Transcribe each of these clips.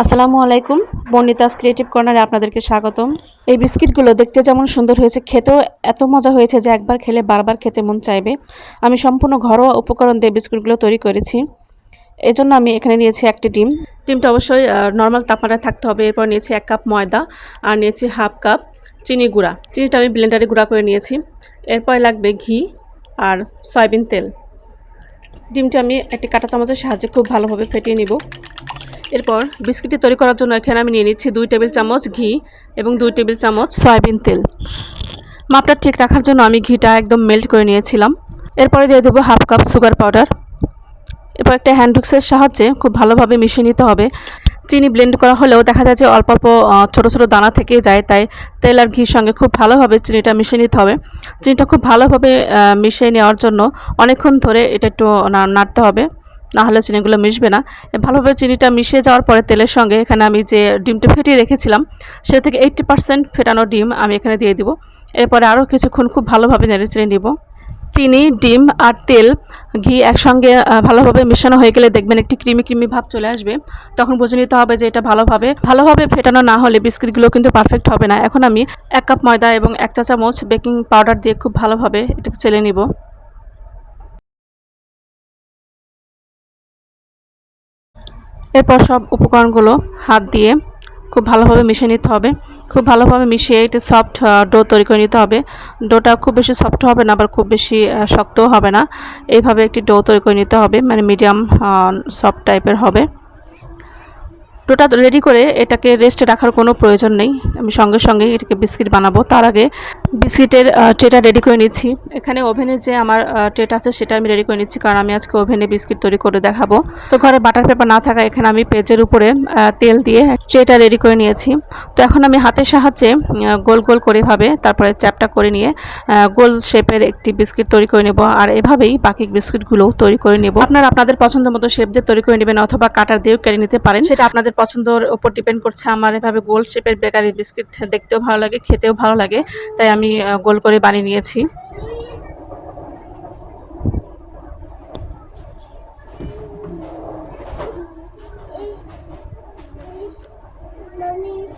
আসসালামু আলাইকুম। বর্ণিতাস ক্রিয়েটিভ কর্নারে আপনাদেরকে স্বাগতম। এই বিস্কিটগুলো দেখতে যেমন সুন্দর হয়েছে, খেতেও এত মজা হয়েছে যে একবার খেলে বারবার খেতে মন চাইবে। আমি সম্পূর্ণ ঘরোয়া উপকরণ দিয়ে বিস্কুটগুলো তৈরি করেছি। এজন্য আমি এখানে নিয়েছি একটি ডিম। ডিমটা অবশ্যই নর্মাল তাপমাত্রায় থাকতে হবে। এরপর নিয়েছি এক কাপ ময়দা আর নিয়েছি হাফ কাপ চিনি গুঁড়া। চিনিটা আমি ব্লেন্ডারে গুঁড়া করে নিয়েছি। এরপর লাগবে ঘি আর সয়াবিন তেল। ডিমটা আমি একটি কাঁটা চামচের সাহায্যে খুব ভালোভাবে ফেটিয়ে নিব। এরপর বিস্কিটটি তৈরি করার জন্য এখানে আমি নিয়ে নিচ্ছি দুই টেবিল চামচ ঘি এবং দুই টেবিল চামচ সয়াবিন তেল। মাপটা ঠিক রাখার জন্য আমি ঘিটা একদম মেল্ট করে নিয়েছিলাম। এরপরে দিয়ে দেবো হাফ কাপ সুগার পাউডার। এরপর একটা হ্যান্ড মিক্সের সাহায্যে খুব ভালোভাবে মিশিয়ে নিতে হবে। চিনি ব্লেন্ড করা হলেও দেখা যায় যে অল্প অল্প ছোটো ছোটো দানা থেকে যায়, তাই তেল আর ঘির সঙ্গে খুব ভালোভাবে চিনিটা মিশিয়ে নিতে হবে। চিনিটা খুব ভালোভাবে মিশিয়ে নেওয়ার জন্য অনেকক্ষণ ধরে এটা একটু নাড়তে হবে। না হলে চিনিগুলো মিশবে না। ভালোভাবে চিনিটা মিশে যাওয়ার পরে তেলের সঙ্গে এখানে আমি যে ডিমটা ফেটিয়ে রেখেছিলাম, সে থেকে এইট্টি পার্সেন্ট ফেটানো ডিম আমি এখানে দিয়ে দিব। এরপরে আরও কিছুক্ষণ খুব ভালোভাবে নেড়ে চেড়ে নিব। চিনি, ডিম আর তেল, ঘি একসঙ্গে ভালোভাবে মেশানো হয়ে গেলে দেখবেন একটি ক্রিমি ক্রিমি ভাব চলে আসবে। তখন বুঝে নিতে হবে যে এটা ভালোভাবে ভালোভাবে ফেটানো না হলে বিস্কিটগুলো কিন্তু পারফেক্ট হবে না। এখন আমি এক কাপ ময়দা এবং এক চা চামচ বেকিং পাউডার দিয়ে খুব ভালোভাবে এটাকে চেলে নিব। এরপর সব উপকরণগুলো হাত দিয়ে খুব ভালোভাবে মিশিয়ে নিতে হবে। খুব ভালোভাবে মিশিয়ে এটা সফট ডো তৈরি করে নিতে হবে। ডোটা খুব বেশি সফট হবে না, আবার খুব বেশি শক্তও হবে না। এইভাবে একটি ডো তৈরি করে নিতে হবে মানে মিডিয়াম সফট টাইপের হবে। ডোটা রেডি করে এটাকে রেস্টে রাখার কোনো প্রয়োজন নেই। আমি সঙ্গে সঙ্গে এটাকে বিস্কিট বানাবো। তার আগে বিস্কিটের ট্রেটা রেডি করে নিচ্ছি। এখানে ওভেনে যে আমার ট্রেটা আছে সেটা আমি রেডি করে নিচ্ছি, কারণ আমি আজকে ওভেনে বিস্কিট তৈরি করে দেখাবো। তো ঘরে বাটার পেপার না থাকা এখানে আমি পেজের উপরে তেল দিয়ে ট্রেটা রেডি করে নিয়েছি। তো এখন আমি হাতের সাহায্যে গোল গোল করে ভাবে তারপরে চ্যাপটা করে নিয়ে গোল শেপের একটি বিস্কিট তৈরি করে নেব। আর এভাবেই বাকি বিস্কিটগুলোও তৈরি করে নেব। আপনারা আপনাদের পছন্দ মতো শেপ দিয়ে তৈরি করে নেবেন অথবা কাটার দিয়েও কেড়ে নিতে পারেন। সেটা আপনাদের পছন্দের উপর ডিপেন্ড করছে। আমার এভাবে গোল শেপের বেকারি বিস্কিট দেখতেও ভালো লাগে, খেতেও ভালো লাগে। তাই আমি গোল করে বানিয়ে নিয়েছি।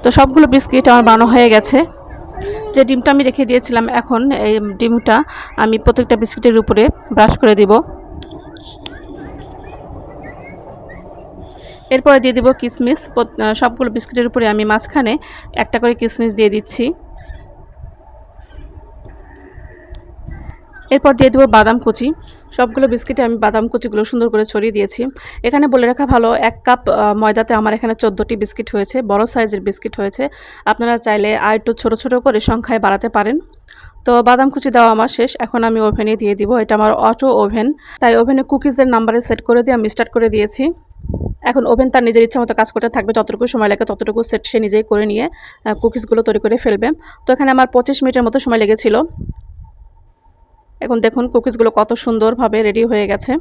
তো সবগুলো বিস্কিট আমার বানানো হয়ে গেছে। যে ডিমটা আমি রেখে দিয়েছিলাম এখন, এই ডিমটা আমি প্রত্যেকটা বিস্কিটের উপরে ব্রাশ করে দিব। এরপরে দিয়ে দিব কিশমিশ সবগুলো বিস্কিটের উপরে আমি মাঝখানে একটা করে কিশমিশ দিয়ে দিচ্ছি। এরপর দিয়ে দেবো বাদাম কুচি। সবগুলো বিস্কিটে আমি বাদাম কুচিগুলো সুন্দর করে ছড়িয়ে দিয়েছি। এখানে বলে রাখা ভালো, এক কাপ ময়দাতে আমার এখানে চোদ্দোটি বিস্কিট হয়েছে, বড় সাইজের বিস্কিট হয়েছে। আপনারা চাইলে আর একটু ছোটো ছোটো করে সংখ্যায় বাড়াতে পারেন। তো বাদাম কুচি দেওয়া আমার শেষ, এখন আমি ওভেনে দিয়ে দিব। এটা আমার অটো ওভেন, তাই ওভেনে কুকিজের নাম্বারে সেট করে দিয়ে আমি স্টার্ট করে দিয়েছি। এখন ওভেন তার নিজের ইচ্ছা মতো কাজ করতে থাকবে, যতটুকু সময় লাগে ততটুকু সেট সে নিজেই করে নিয়ে কুকিজগুলো তৈরি করে ফেলবে। তো এখানে আমার পঁচিশ মিনিটের মতো সময় লেগেছিল। এখন দেখুন কুকিজগুলো কত সুন্দরভাবে রেডি হয়ে গেছে।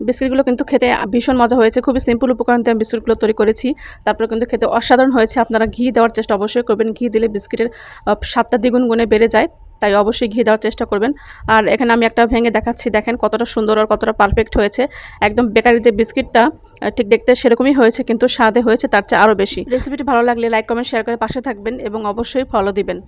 বিস্কিটগুলো কিন্তু খেতে ভীষণ মজা হয়েছে, খুবই সিম্পল উপকরণ দিয়ে আমি বিস্কুটগুলো তৈরি করেছি। তারপরে কিন্তু খেতে অসাধারণ হয়েছে, আপনারা ঘি দেওয়ার চেষ্টা অবশ্যই করবেন। ঘি দিলে বিস্কিটের সাতটা দ্বিগুণ গুণে বেড়ে যায়, তাই অবশ্যই ঘি দেওয়ার চেষ্টা করবেন। আর এখানে আমি একটা ভেঙে দেখাচ্ছি, দেখেন কতটা সুন্দর আর কতটা পারফেক্ট হয়েছে। একদম বেকারি যে বিস্কিটটা ঠিক দেখতে সেরকমই হয়েছে, কিন্তু স্বাদে হয়েছে, তার চেয়ে আরও বেশি। রেসিপিটি ভালো লাগলে লাইক কমেন্ট শেয়ার করে পাশে থাকবেন এবং অবশ্যই ফলো দিবেন।